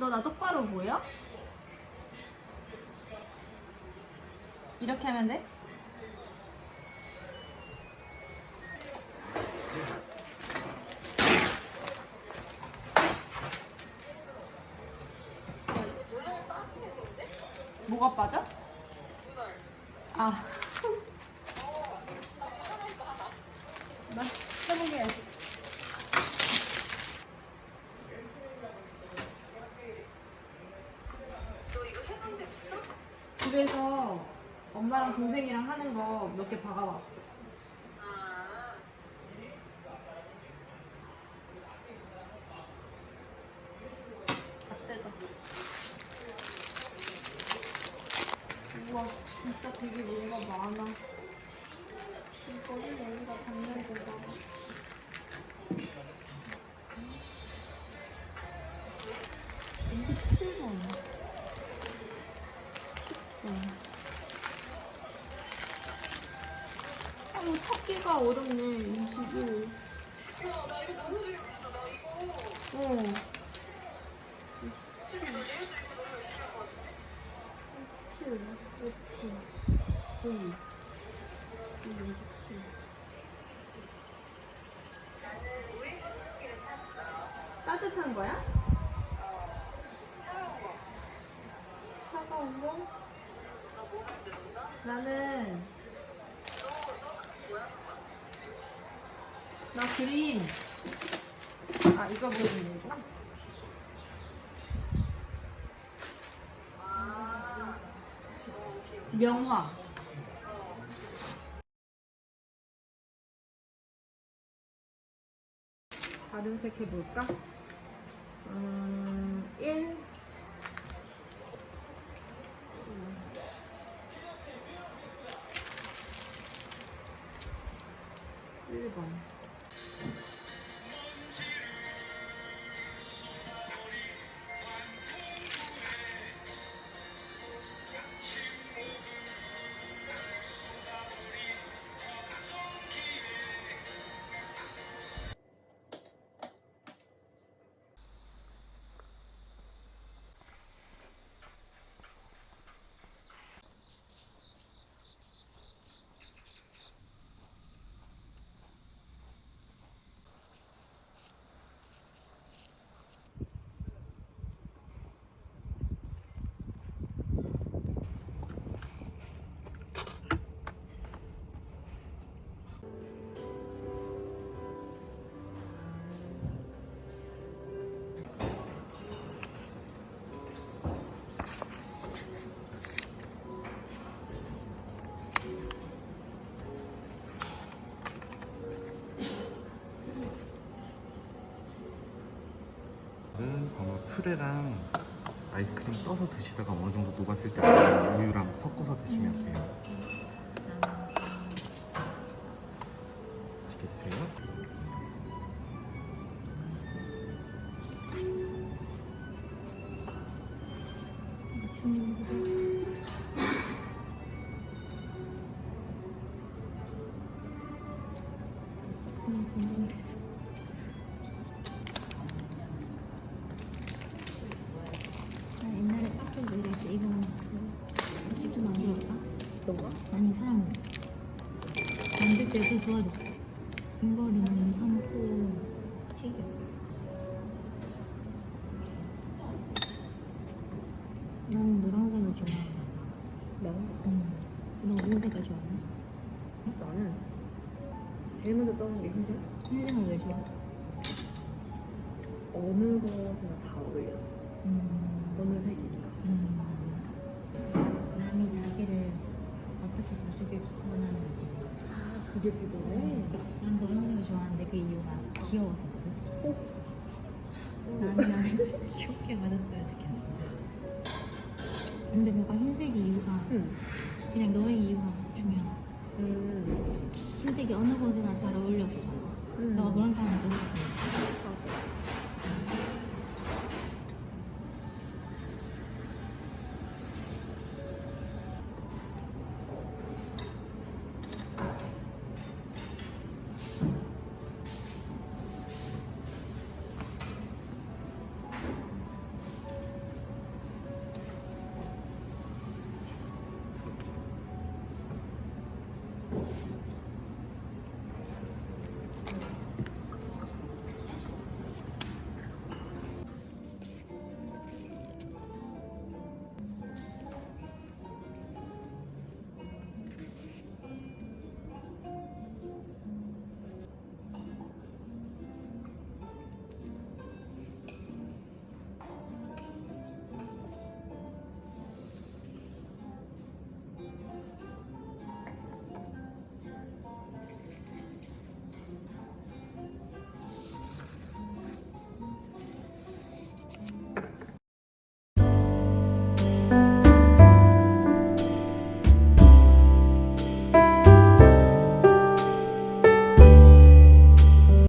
너 나 똑바로 보여? 이렇게 하면 돼? 뭐가 빠져? 아. 나 해보게 해야지. 집에서 엄마랑 동생이랑 하는 거 몇 개 박아왔어. 다 뜯어. 우와, 진짜 되게 뭔가 많아. 이거를 여기다 담는 거다. (27번) (10번) 찾기가 어렵네 (21) 어 27. 27, 9, 27. 따뜻한 거야? 차가운 거? 나는 나 그림. 아 이거 보는 거구나 명화. 다른 색 해볼까? 음, 1 1번 프레랑 아이스크림 떠서 드시다가 어느 정도 녹았을 때 우유랑 섞어서 드시면 돼요. 맛있게 드세요. 나 만들 때도 도와줬어. 이거를 많이 삶고 튀겨. 나는 노란색을 좋아해. 나? 응. 너 무슨 색깔 좋아해? 나는 제일 먼저 떠오르는 게 흰색? 흰색은 왜 좋아? 어느 거나 다 어울려 음. 어느 색이나 음. 남이 자기를 어떻게 봐주길 원하는지. 아 그게 필요해? 난 노란색을 좋아하는데 그 이유가 귀여워서거든. 어. 나는 나를 귀엽게 맞았으면 좋겠는데. 근데 너가 흰색 이유가 응 그냥 너의 이유가 중요해. 음. 흰색이 어느 곳에나 잘 어울려서 좋아. 음. 너가 그런 사람은 너무 좋아.